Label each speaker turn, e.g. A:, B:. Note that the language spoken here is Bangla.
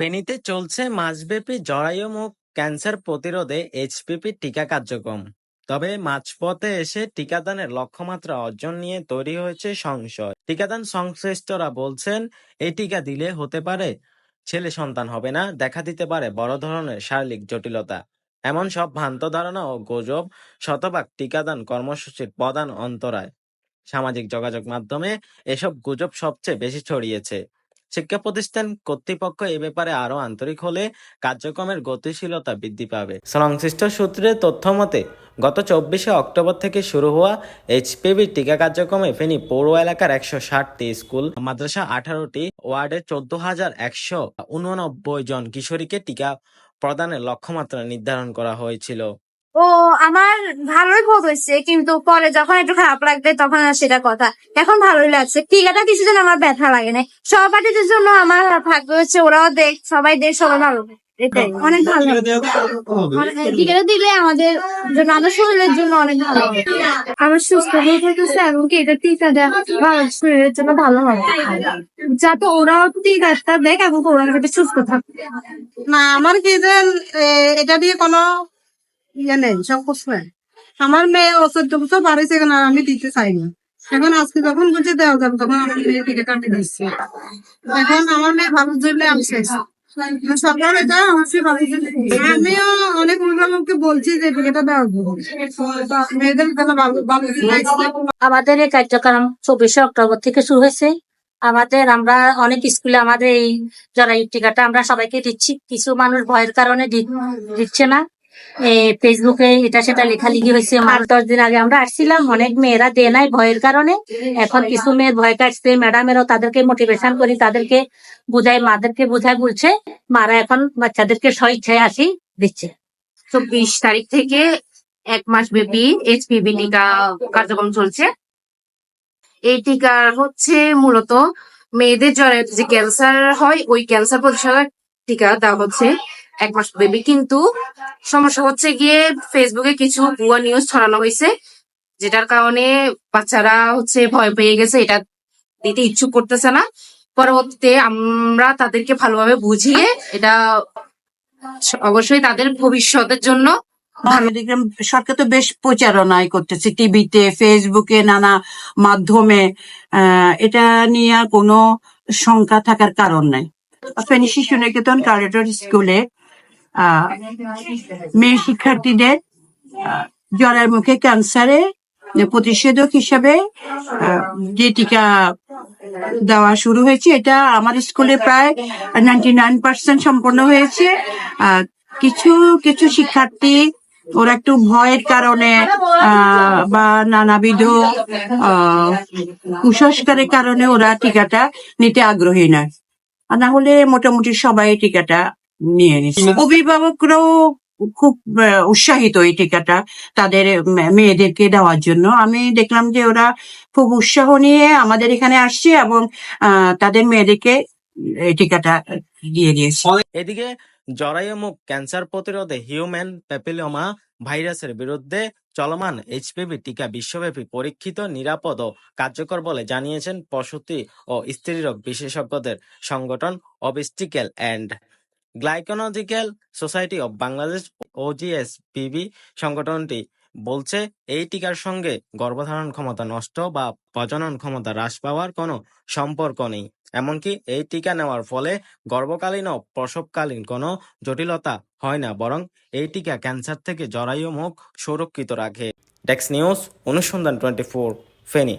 A: ফেনীতে চলছে মাসব্যাপী জরায়ু মুখ ক্যান্সার প্রতিরোধে এইচপিভি টিকা কার্যক্রম। তবে মাঝপথে এসে টিকাদানের লক্ষ্যমাত্রা অর্জন নিয়ে তৈরি হয়েছে সংশয়। টিকাদান সংশ্লিষ্টরা বলছেন, এই টিকা দিলে হতে পারে ছেলে সন্তান হবে না, দেখা দিতে পারে বড় ধরনের শারীরিক জটিলতা। এমন সব ভ্রান্ত ধারণা ও গুজব শতভাগ টিকাদান কর্মসূচির প্রধান অন্তরায়। সামাজিক যোগাযোগ মাধ্যমে এসব গুজব সবচেয়ে বেশি ছড়িয়েছে। শিক্ষা প্রতিষ্ঠান কর্তৃপক্ষ এ ব্যাপারে আরও আন্তরিক হলে কার্যক্রমের গতিশীলতা বৃদ্ধি পাবে। সংশ্লিষ্ট সূত্রের তথ্য মতে, গত চব্বিশে অক্টোবর থেকে শুরু হওয়া এইচপিভি টিকা কার্যক্রমে ফেনী পৌর এলাকার একশো ষাটটি স্কুল, মাদ্রাসা আঠারোটি ওয়ার্ডের চোদ্দ হাজার একশো উননব্বই জন কিশোরীকে টিকা প্রদানের লক্ষ্যমাত্রা নির্ধারণ করা হয়েছিল।
B: ও আমার ভালোই বোধ হয়েছে কিন্তু পরে যখন একটু খারাপ লাগবে তখন আর সেটা কথা। এখন ভালোই লাগছে। টিকাটা কিছু জন্য আমার ব্যথা লাগে না সহপাঠীদের জন্য আমার ভাগ্য হচ্ছে ওরাও দেখ সবাই দেখ সবাই ভালো এটাই অনেক ভালো টিকাটা দিলে আমাদের জন্য আমাদের শরীরের জন্য অনেক ভালো আমার সুস্থ হয়ে থাকতেছে এবং কি এটা টিকা দেওয়া শরীরের জন্য ভালো হবে। যাতে ওরাও টিকাটা দেখ এবং ওরা সুস্থ থাকে।
C: না আমার কি যে এটা দিয়ে কোনো ইয়ে নেই সংকোচ নেই আমার মেয়ে চোদ্দ বছর বাড়াইছে কেন আর আমি দিতে চাই না। এখন আজকে যখন বলছে দেওয়া যাবে, তখন আমার মেয়ে টিকে কাটে দিচ্ছে। এখন আমার মেয়ে ভালো জন্য আমি শেষ আমিও অনেক অভিভাবককে বলছি যে টিকেটা দেওয়া মেয়েদের
D: আমাদের এই কার্যক্রম চব্বিশে অক্টোবর থেকে শুরু হয়েছে। আমাদের আমরা অনেক স্কুলে আমাদের এই জরায়ু টিকাটা আমরা সবাইকে দিচ্ছি। কিছু মানুষ ভয়ের কারণে দিচ্ছে না। ফেসবুকে এটা সেটা লেখালেখি হয়েছে মাস দশ দিন আগে আমরা আসছিলাম, অনেক মেয়েরা দেয় নাই ভয়ের কারণে। এখন কিছু মেয়ের ভয় কাটছে ম্যাডামেরও তাদেরকে মোটিভেশন করি, তাদেরকে বুঝাই, মাদেরকে বুঝাই বলছে, মারা এখন বাচ্চাদেরকে স্বইচ্ছায় আসি, দিচ্ছে।
E: চব্বিশ তারিখ থেকে এক মাস ব্যাপী এইচপিভি টিকা কার্যক্রম চলছে। এই টিকা হচ্ছে মূলত মেয়েদের জ্বরে যে ক্যান্সার হয়, ওই ক্যান্সার প্রতিষেধক টিকা দেওয়া হচ্ছে। এক মাস ব্যাপী কিন্তু সমস্যা হচ্ছে গিয়ে ফেসবুকে কিছু ভুয়া নিউজ ছড়ানো হয়েছে, যেটার কারণে বাচ্চারা হচ্ছে ভয় পেয়ে গেছে, এটা দিতে ইচ্ছুক করতেছে না। পরবর্তীতে আমরা তাদেরকে ভালোভাবে বুঝিয়ে এটা অবশ্যই তাদের ভবিষ্যতের জন্য
F: সরকার তো বেশ প্রচারণাই করতেছে, টিভিতে ফেসবুকে নানা মাধ্যমে। এটা নিয়ে কোনো শঙ্কা থাকার কারণ নাই। ফেনী শিশু নিকেতন কারিডর স্কুলে মেয়ে শিক্ষার্থীদের জ্বরের মুখে ক্যান্সারে প্রতিষেধক হিসাবে যে টিকা দেওয়া শুরু হয়েছে, এটা আমার স্কুলে প্রায় নাইনটি নাইন পার্সেন্ট সম্পন্ন হয়েছে। কিছু কিছু শিক্ষার্থী, ওরা একটু ভয়ের কারণে বা নানাবিধ কুসংস্কারের কারণে ওরা টিকাটা নিতে আগ্রহী নয়। আর না হলে মোটামুটি সবাই টিকাটা নিয়ে নিচ্ছে অভিভাবকরাও খুব উৎসাহিত এই টিকাটা তাদের মেয়েদেরকে দেওয়ার জন্য। আমি দেখলাম যে ওরা খুব উৎসাহ নিয়ে আমাদের এখানে আসছে এবং তাদের মেয়েদেরকে এই টিকাটা দিয়ে দিয়েছে।
A: এদিকে জরায়ু মুখ ক্যান্সার প্রতিরোধে হিউম্যান প্যাপিলোমা ভাইরাসের বিরুদ্ধে চলমান এইচপিভি টিকা বিশ্বব্যাপী পরীক্ষিত নিরাপদ ও কার্যকর বলে জানিয়েছেন প্রসূতি ও স্ত্রীরোগ বিশেষজ্ঞদের সংগঠন obstetrical and gynaecological society of Bangladesh OGS PB সংগঠনটি বলছে, এই টিকার সঙ্গে গর্ভধারণ ক্ষমতা নষ্ট বা প্রজনন ক্ষমতা হ্রাস পাওয়ার কোনো সম্পর্ক নেই। এমনকি এই টিকা নেওয়ার ফলে গর্ভকালীন ও প্রসবকালীন কোনো জটিলতা হয় না, বরং এই টিকা ক্যান্সার থেকে জরায়ু মুখ সুরক্ষিত রাখে। ডেক্স নিউজ, অনুসন্ধান টোয়েন্টি ফোর ফেনী।